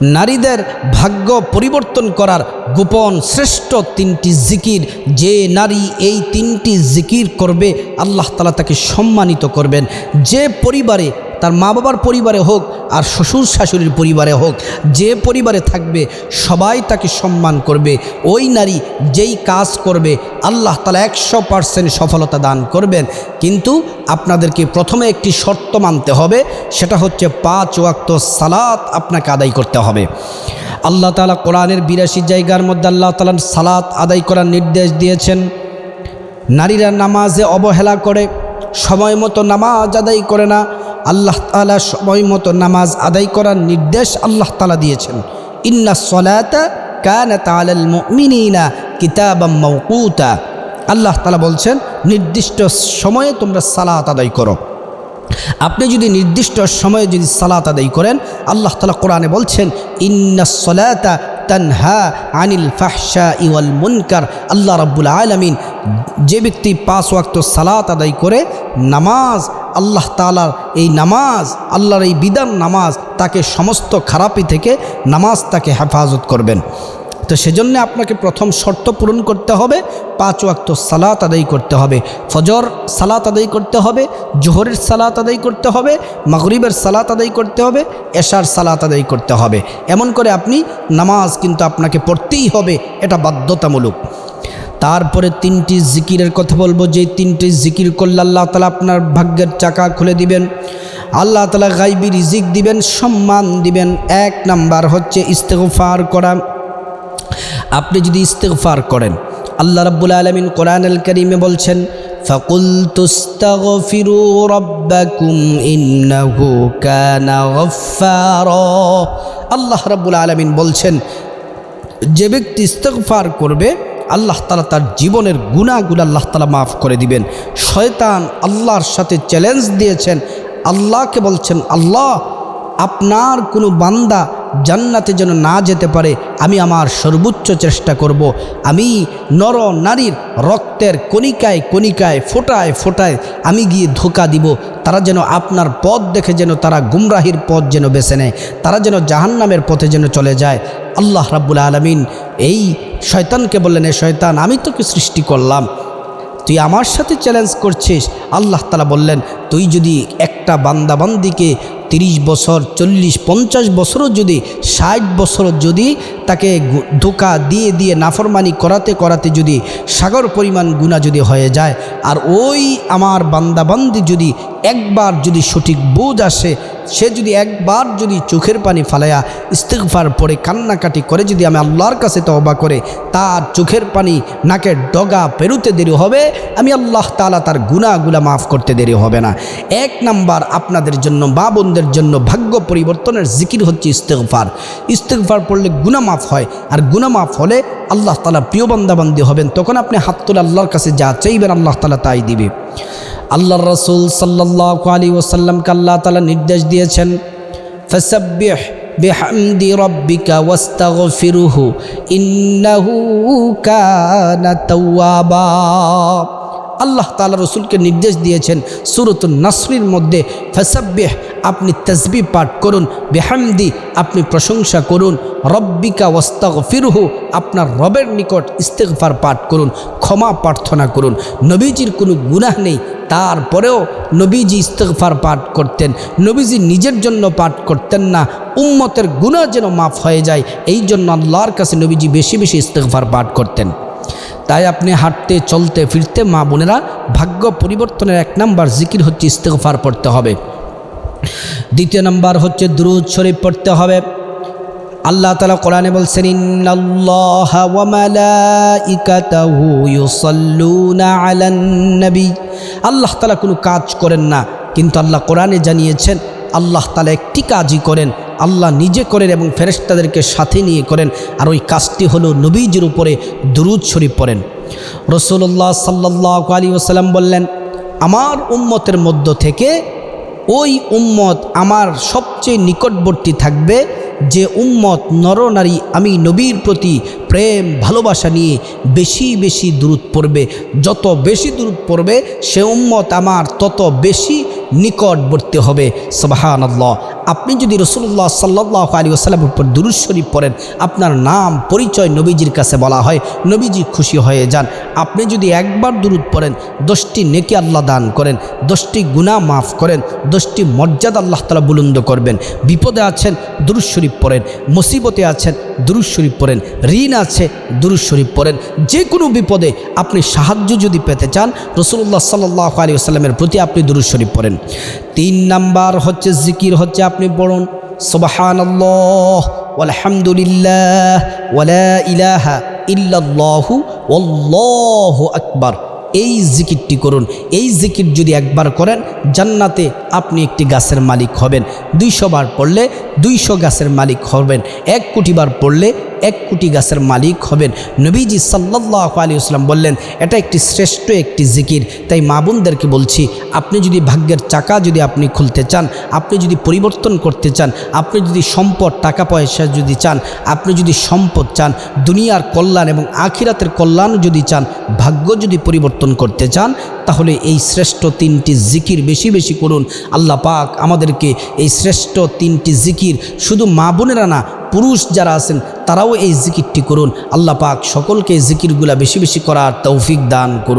নারীদের ভাগ্য পরিবর্তন করার গোপন শ্রেষ্ঠ তিনটি জিকির। যে নারী এই তিনটি জিকির করবে, আল্লাহ তালা তাকে সম্মানিত করবেন। যে পরিবারে তার মা বাবার পরিবারে হোক আর শ্বশুর শাশুড়ির পরিবারে হোক, যে পরিবারে থাকবে সবাই তাকে সম্মান করবে। ওই নারী যেই কাজ করবে, আল্লাহ তালা একশো পারসেন্ট সফলতা দান করবেন। কিন্তু আপনাদেরকে প্রথমে একটি শর্ত মানতে হবে, সেটা হচ্ছে পাঁচ ওয়াক্ত সালাত আপনাকে আদায় করতে হবে। আল্লাহ তালা কোরআনের বিরাশি জায়গার মধ্যে আল্লাহ তালা সালাত আদায় করার নির্দেশ দিয়েছেন। নারীরা নামাজে অবহেলা করে, সময় মতো নামাজ আদায় করে না আল্লাহ তালা সময় মতো নামাজ আদায় করার নির্দেশ আল্লাহ তালা দিয়েছেন। ইন্না সলাতা কান তালাল মিনা কিতাবাম মৌকুতা আল্লাহ তালা বলছেন, নির্দিষ্ট সময়ে তোমরা সালাত আদায় করো। আপনি যদি নির্দিষ্ট সময়ে যদি সালাত আদায় করেন, আল্লাহ তালা কোরআনে বলছেন, ইন্না সলাতা তানহা আনিল ফাহশা ইওয়াল মুনকার। আল্লাহ রাব্বুল আলমিন যে ব্যক্তি পাঁচ ওয়াক্ত সালাত আদায় করে, নামাজ আল্লাহ তালার এই নামাজ, আল্লাহর এই বিধান নামাজ তাকে সমস্ত খারাপি থেকে নামাজ তাকে হেফাজত করবেন। তো সেজন্য আপনাকে প্রথম শর্ত পূরণ করতে হবে, পাঁচ ওয়াক্ত সালাত আদায় করতে হবে। ফজর সালাত আদায় করতে হবে, জোহরের সালাত আদায় করতে হবে, মাগরিবের সালাত আদায় করতে হবে, এশার সালাত আদায় করতে হবে। এমন করে আপনি নামাজ কিন্তু আপনাকে পড়তেই হবে, এটা বাধ্যতামূলক। তারপরে তিনটি জিকিরের কথা বলব। যে তিনটি জিকির করলে আল্লাহ তালা আপনার ভাগ্যের চাকা খুলে দিবেন। আল্লাহ তালা গাইবি রিজিক দিবেন, সম্মান দিবেন। এক নাম্বার হচ্ছে ইস্তেগফার করা। আপনি যদি ইস্তেগফার করেন, আল্লাহ রাব্বুল আলমিন কোরআন আল করিমে বলছেন ফকুল গফফারা। আল্লাহ রাব্বুল আলমিন বলছেন, যে ব্যক্তি ইস্তেগফার করবে আল্লাহ তালা তার জীবনের গুণাগুলো আল্লাহ তালা মাফ করে দিবেন। শয়তান আল্লাহর সাথে চ্যালেঞ্জ দিয়েছেন। আল্লাহকে বলছেন, আল্লাহ, আপনার কোনো বান্দা জান্নাতে যেন না যেতে পারে, আমি আমার সর্বোচ্চ চেষ্টা করব। আমি নর নারীর রক্তের কণিকায় কণিকায় ফোটায় ফোটায় আমি গিয়ে ধোকা দিব। তারা যেন আপনার পথ দেখে যেন তারা গুমরাহির পথ যেন বেছে নেয়। তারা যেন জাহান্নামের পথে যেন চলে যায়। আল্লাহ রাব্বুল আলমিন এই শয়তানকে বললেন, এ শয়তান, আমি তোকে সৃষ্টি করলাম। তুই আমার সাথে চ্যালেঞ্জ করছিস? আল্লাহ তালা বললেন, তুই যদি একটা বান্দাবান্দিকে তিরিশ বছর, চল্লিশ, পঞ্চাশ বছরও যদি, ষাট বছর যদি তাকে ধোকা দিয়ে দিয়ে নাফরমানি করাতে করাতে যদি সাগর পরিমাণ গুণা যদি হয়ে যায়, আর ওই আমার বান্দাবান্দি যদি একবার যদি সঠিক বোঝ আসে, সে যদি একবার যদি চোখের পানি ফালাইয়া ইস্তেকফার পরে কান্নাকাটি করে, যদি আমি আল্লাহর কাছে তওবা করে, তার চোখের পানি নাকের ডগা পেরুতে দেরি হবে, আমি আল্লাহ তালা তার গুণাগুলা মাফ করতে দেরি হবে না। এক নাম্বার, আপনাদের জন্য, মা বোনদের জন্য ভাগ্য পরিবর্তনের জিকির হচ্ছে ইস্তেকফার ইস্তেকফার পড়লে গুণা মাফ হয়, আর গুণা মাফ হলে আল্লাহ তালা প্রিয় বান্দাবান্দি হবেন, তখন আপনি হাত তুলে আল্লাহর কাছে যা চাইবেন আল্লাহ তালা তাই দিবে। আল্লাহ রসুল সাল্লাহ আলী ওসাল্লামকে আল্লাহ তালা নির্দেশ দিয়েছেন ফসব্যহ বেহামদি রব্বিকা ওয়াস্তাগ ফিরুহু ইন্নাহু কানা তাওয়াবা আল্লাহ তালা রসুলকে নির্দেশ দিয়েছেন সুরত নাসরির মধ্যে, ফসাব্বেহ আপনি তসবি পাঠ করুন, বেহামদি আপনি প্রশংসা করুন, রব্বিকা ওস্তাগ ফিরহু আপনার রবের নিকট ইস্তেগফার পাঠ করুন, ক্ষমা প্রার্থনা করুন। নবীজির কোনো গুনাহ নেই, তারপরেও নবীজি ইস্তেগফার পাঠ করতেন, নবীজি নিজের জন্য পাঠ করতেন না, উম্মতের গুনাহ যেন মাফ হয়ে যায়, এই জন্য আল্লাহর কাছে নবীজি বেশি বেশি ইস্তেগফার পাঠ করতেন। তাই আপনি হাঁটতে, চলতে, ফিরতে মা বোনেরা ভাগ্য পরিবর্তনের এক নাম্বার জিকির হচ্ছে ইস্তেগফার পড়তে হবে। দ্বিতীয় নাম্বার হচ্ছে দ্রুদ শরীফ পড়তে হবে। আল্লাহ তালা কোরআনে বলছেন আল্লাহ তালা কোনো কাজ করেন না, কিন্তু আল্লাহ কোরআনে জানিয়েছেন, আল্লাহ তালা একটি কাজই করেন আল্লাহ নিজে করেন এবং ফেরেস্তাদেরকে সাথে নিয়ে করেন। আর ওই কাজটি হলো নবীজির উপরে দুরুদ শরীফ পড়েন। রসুল্লাহ সাল্লাহ আলী ওসাল্লাম বললেন, আমার উম্মতের মধ্য থেকে ওই উম্মত আমার সবচেয়ে নিকটবর্তী থাকবে। যে উম্মত নরনারী আমি নবীর প্রতি প্রেম, ভালোবাসা নিয়ে বেশি বেশি দূরত পড়বে। যত বেশি দূরত পড়বে, সে উম্মত আমার তত বেশি নিকটবর্তী হবে। সবাহান আপনি যদি রসুল্লাহ সাল্লাহ আলী আসাল্লামের উপর দুরুজ শরীফ পড়েন, আপনার নাম, পরিচয় নবীজির কাছে বলা হয়, নবীজি খুশি হয়ে যান। আপনি যদি একবার দুরুদ পড়েন, দশটি নেকি আল্লাহ দান করেন, দশটি গুনাহ মাফ করেন, দশটি মর্যাদা আল্লাহ তালা বুলন্দ করবেন। বিপদে আছেন দুরুজ শরীফ পড়েন। মুসিবতে আছেন দুরুজ শরীফ পড়েন। ঋণ আছে দুরুজ শরীফ পড়েন। যে কোনো বিপদে আপনি সাহায্য যদি পেতে চান, রসুল্লাহ সাল্লাহ আলী আসাল্লামের প্রতি আপনি দুরুজ শরীফ পড়েন। তিন নাম্বার হচ্ছে জিকির হচ্ছে আপনি পড়ুন সুবাহান আলহামদুলিল্লাহ ওয়ালা ইলাহা ইল্লাল্লাহু ওয়াল্লাহু আকবার। এই জিকিরটি করুন। এই জিকির যদি একবার করেন, জান্নাতে আপনি একটি গাছের মালিক হবেন। দুইশো বার পড়লে দুইশো গাছের মালিক হবেন। এক কোটি বার পড়লে এক কোটি গাছের মালিক হবেন। নবীজি সাল্লাহ আলী আসলাম বললেন, এটা একটি শ্রেষ্ঠ একটি জিকির। তাই মা বোনদেরকে বলছি, আপনি যদি ভাগ্যের চাকা যদি আপনি খুলতে চান, আপনি যদি পরিবর্তন করতে চান, আপনি যদি সম্পদ, টাকা পয়সা যদি চান, আপনি যদি সম্পদ চান, দুনিয়ার কল্যাণ এবং আখিরাতের কল্যাণ যদি চান, ভাগ্য যদি পরিবর্তন করতে চান, তাহলে এই শ্রেষ্ঠ তিনটি জিকির বেশি বেশি করুন। আল্লাহ পাক আমাদেরকে এই শ্রেষ্ঠ তিনটি জিকির শুধু মা বোনেরা না, পুরুষ যারা আছেন, তারাও এই জিকিরটি করুন। আল্লাহ পাক সকলকে এই জিকিরগুলা বেশি বেশি করার তৌফিক দান করুন